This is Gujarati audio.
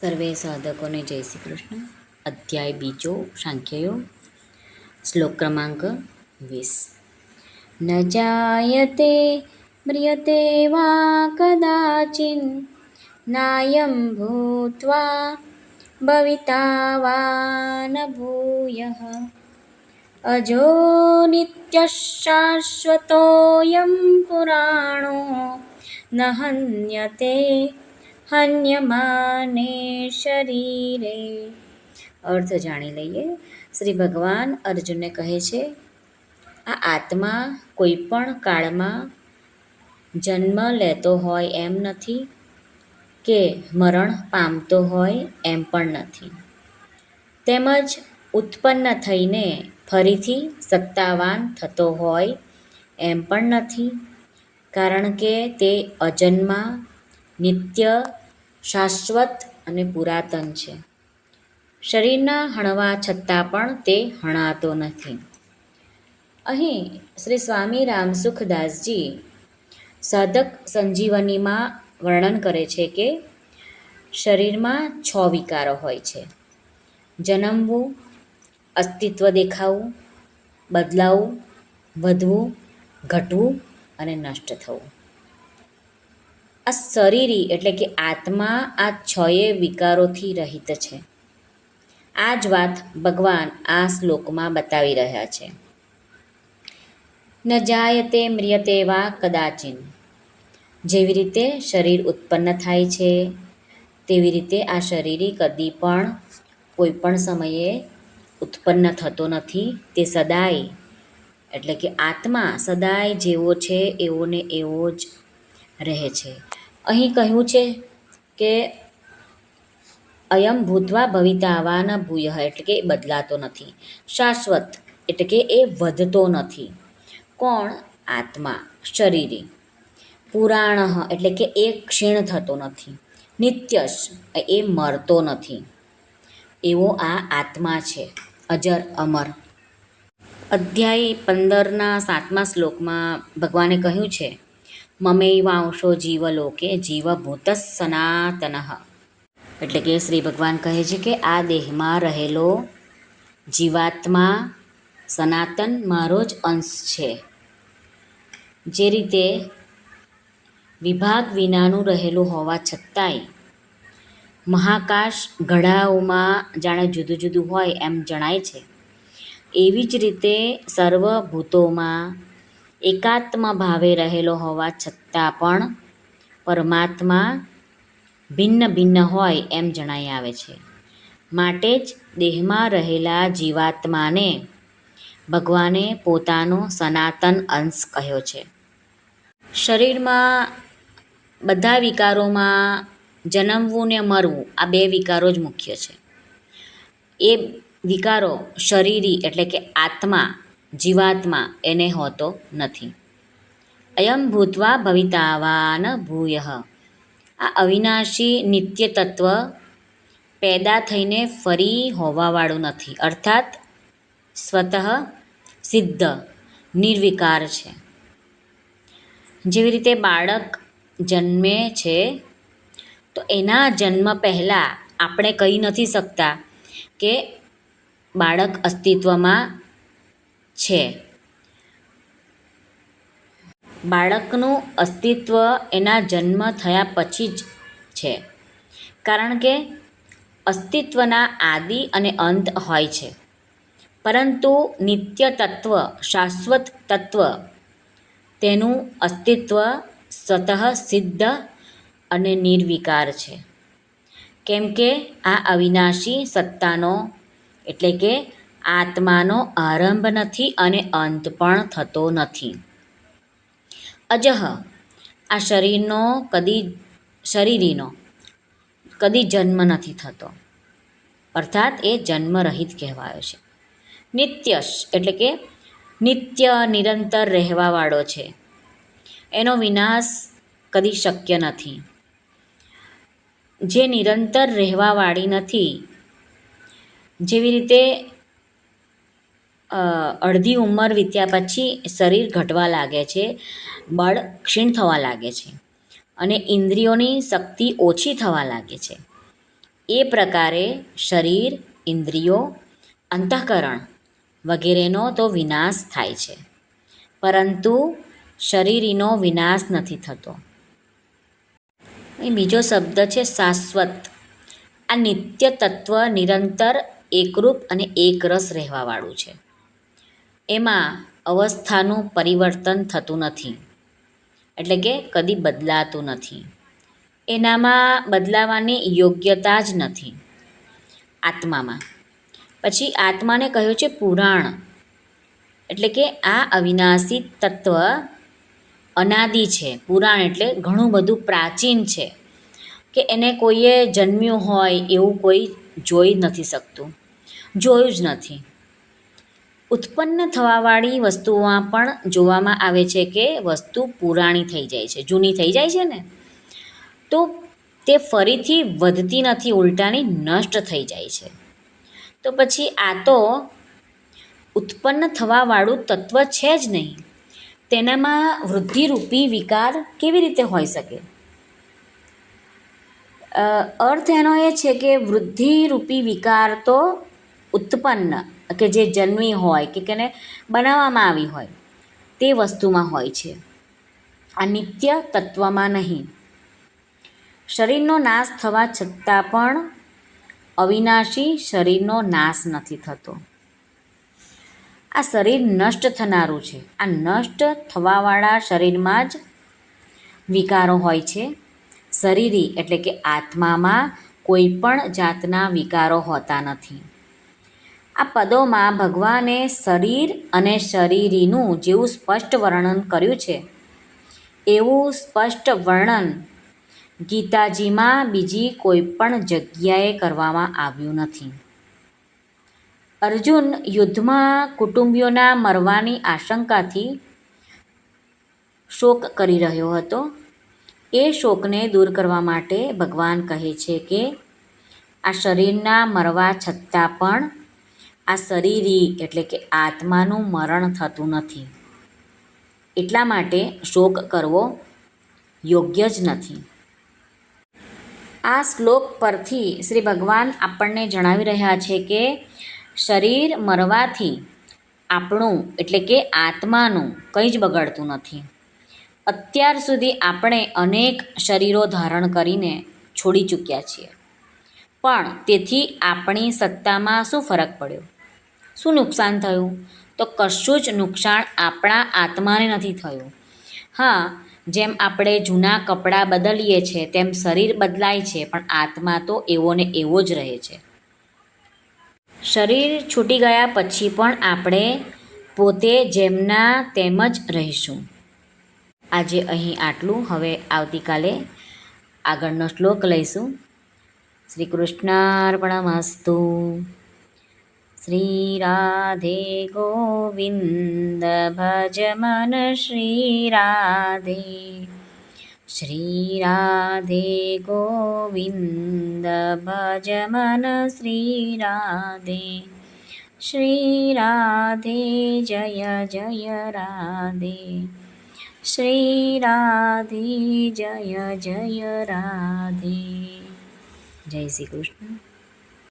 સર્વે સાધકોને જય શ્રી કૃષ્ણ. અધ્યાય બીજો સાંખ્યયોગ શ્લોક ક્રમાંક વીસ. ન જાયતે મ્રિયતે વા કદાચિન નાયમ ભૂત્વા ભવિતા વા ન ભૂયઃ. અજો નિત્યશાશ્વતોऽયં પુરાણો ન હન્યતે હન્યમાને શરીરે અર્થ જાણી લઈએ શ્રી ભગવાન અર્જુનને કહે છે, આ આત્મા કોઈ પણ કાળમાં જન્મ લેતો હોય એમ નથી કે મરણ પામતો હોય એમ પણ નથી. તેમજ ઉત્પન્ન થઈને ફરીથી સત્તાવાન થતો હોય એમ પણ નથી. કારણ કે તે અજન્મા નિત્ય, શાશ્વત અને પુરાતન છે. શરીરના હણવા છતાં પણ તે હણાતો નથી. અહીં શ્રી સ્વામી રામસુખદાસજી સાધક સંજીવનીમાં વર્ણન કરે છે કે શરીરમાં છ વિકારો હોય છે. જન્મવું, અસ્તિત્વ દેખાવું, બદલાવું, વધવું, ઘટવું અને નષ્ટ થવું. આ શરીરી એટલે કે આત્મા આ છએ વિકારોથી રહિત છે. આ જ વાત ભગવાન આ શ્લોકમાં બતાવી રહ્યા છે. ન જાયતે મ્રિયતે વા કદાચિન. જેવી રીતે શરીર ઉત્પન્ન થાય છે, તેવી રીતે આ શરીરી કદી પણ કોઈ પણ સમયે ઉત્પન્ન થતો નથી, તે સદાય, એટલે કે આત્મા સદાય જેવો છે, એવો ને એવો જ રહે છે. અહીં કહ્યું છે કે અયમ ભૂતવા ભવિતાવાન ભૂય એટલે કે બદલાતો નથી. શાશ્વત એટલે કે એ વધતો નથી. કોણ? આત્મા, શરીરી. પુરાણ એટલે કે એ ક્ષીણ થતો નથી. નિત્યશ એ મરતો નથી. એવો આ આત્મા છે. અજર અમર. અધ્યાય પંદરના સાતમા શ્લોકમાં ભગવાને કહ્યું છે મમૈવાંશો જીવલોકે જીવભૂત સનાતન. એટલે કે શ્રી ભગવાન કહે છે કે આ દેહમાં રહેલો જીવાત્મા સનાતન મારો જ અંશ છે. જે રીતે વિભાગ વિનાનું રહેલું હોવા છતાંય મહાકાશ ઘડાઓમાં જાણે જુદું જુદું હોય એમ જણાય છે. એવી જ રીતે સર્વભૂતોમાં એકાત્મ ભાવે રહેલો હોવા છતાં પણ પરમાત્મા ભિન્ન ભિન્ન હોય એમ જણાઈ આવે છે. માટે જ દેહમાં રહેલા જીવાત્માને ભગવાને પોતાનો સનાતન અંશ કહ્યો છે. શરીરમાં બધા વિકારોમાં જન્મવું ને મરવું આ બે વિકારો જ મુખ્ય છે. એ વિકારો શરીરી એટલે કે આત્મા જીવાત્મા એને હોતો નથી. અયમ ભૂતવા ભવિતાવાન ભૂય. આ અવિનાશી નિત્ય તત્વ પેદા થઈને ફરી હોવાવાળું નથી. અર્થાત, સ્વતઃ સિદ્ધ, નિર્વિકાર છે. જેવી રીતે બાળક જન્મે છે, તો એના જન્મ પહેલાં આપણે કહી નથી શકતા કે બાળક અસ્તિત્વમાં છે. બાળકનું અસ્તિત્વ એના જન્મ થયા પછી જ છે. કારણ કે અસ્તિત્વના આદિ અને અંત હોય છે. પરંતુ નિત્ય તત્વ, શાશ્વત તત્વ તેનું અસ્તિત્વ સ્વતઃ સિદ્ધ અને નિર્વિકાર છે. કેમ કે આ અવિનાશી સત્તાનો, એટલે કે આત્માનો આરંભ નથી અને અંત પણ થતો નથી. અજહ, આ શરીરનો કદી, શરીરીનો કદી જન્મ નથી થતો. અર્થાત એ જન્મરહિત કહેવાયો છે. નિત્યશ, એટલે કે નિત્ય નિરંતર રહેવાવાળો છે. એનો વિનાશ કદી શક્ય નથી. જે નિરંતર રહેવાવાળી નથી, જેવી રીતે અડધી ઉંમર વીત્યા પછી શરીર ઘટવા લાગે છે, બળ ક્ષીણ થવા લાગે છે અને ઇન્દ્રિયોની શક્તિ ઓછી થવા લાગે છે. એ પ્રકારે શરીર, ઇન્દ્રિયો, અંતઃકરણ વગેરેનો તો વિનાશ થાય છે. પરંતુ શરીરીનો વિનાશ નથી થતો. બીજો શબ્દ છે શાશ્વત. આ નિત્ય તત્વ નિરંતર, એકરૂપ અને એકરસ રહેવાવાળું છે. એમાં અવસ્થાનું પરિવર્તન થતું નથી. એટલે કે કદી બદલાતું નથી. એનામાં બદલાવાની યોગ્યતા જ નથી. આત્મામાં. પછી આત્માને કહ્યું છે પુરાણ. એટલે કે આ અવિનાશી તત્વ અનાદિ છે. પુરાણ એટલે ઘણું બધું પ્રાચીન છે. કે એને કોઈએ જન્મ્યું હોય એવું કોઈ જોઈ નથી શકતું. જોયું જ નથી. ઉત્પન્ન થવાવાળી વસ્તુઓમાં પણ જોવામાં આવે છે કે વસ્તુ પુરાણી થઈ જાય છે, જૂની થઈ જાય છે ને? તો તે ફરીથી વધતી નથી, ઉલટાની નષ્ટ થઈ જાય છે. તો પછી આ તો ઉત્પન્ન થવાવાળું તત્વ છે જ નહીં. તેનામાં વૃદ્ધિરૂપી વિકાર કેવી રીતે હોઈ શકે? અર્થ એનો એ છે કે વૃદ્ધિરૂપી વિકાર તો ઉત્પન્ન કે જે જન્મી હોય કે કેને બનાવવામાં આવી હોય, તે વસ્તુમાં હોય છે. આ નિત્ય તત્વમાં નહીં. શરીરનો નાશ થવા છતાં પણ અવિનાશી શરીરનો નાશ નથી થતો. આ શરીર નષ્ટ થનારું છે. આ નષ્ટ થવાવાળા શરીરમાં જ વિકારો હોય છે. શરીરી એટલે કે આત્મામાં કોઈ પણ જાતના વિકારો હોતા નથી. આ પદોમાં ભગવાને શરીર અને શરીરીનું જેવું સ્પષ્ટ વર્ણન કર્યું છે. એવું સ્પષ્ટ વર્ણન ગીતાજીમાં બીજી કોઈ પણ જગ્યાએ કરવામાં આવ્યું નથી. અર્જુન યુદ્ધમાં કુટુંબીઓના મરવાની આશંકાથી શોક કરી રહ્યો હતો. એ શોકને દૂર કરવા માટે ભગવાન કહે છે કે, આ શરીરના મરવા છતાં પણ આ શરીરી એટલે કે આત્માનું મરણ થતું નથી. એટલા માટે શોક કરવો યોગ્ય જ નથી. આ શ્લોક પરથી શ્રી ભગવાન આપણને જણાવી રહ્યા છે કે શરીર મરવાથી આપણું એટલે કે આત્માનું કંઈ જ બગડતું નથી. અત્યાર સુધી આપણે અનેક શરીરો ધારણ કરીને છોડી ચૂક્યા છીએ. પણ તેથી આપણી સત્તામાં શું ફરક પડ્યો? શું નુકસાન થયું? તો કશું જ નુકસાન આપણા આત્માને નથી થયું. હા, જેમ આપણે જૂના કપડાં બદલીએ છીએ તેમ શરીર બદલાય છે, પણ આત્મા તો એવો ને એવો જ રહે છે. શરીર છૂટી ગયા પછી પણ આપણે પોતે જેમના તેમ જ રહીશું. આજે અહીં આટલું. હવે આવતીકાલે આગળનો શ્લોક લઈશું. શ્રી કૃષ્ણાર્પણમસ્તુ श्रीराधे गोविन्द भज मन श्रीराधे। श्रीराधे गोविन्द भज मन श्रीराधे। श्रीराधे जय जय राधे। श्रीराधे जय जय राधे। जय श्रीकृष्ण।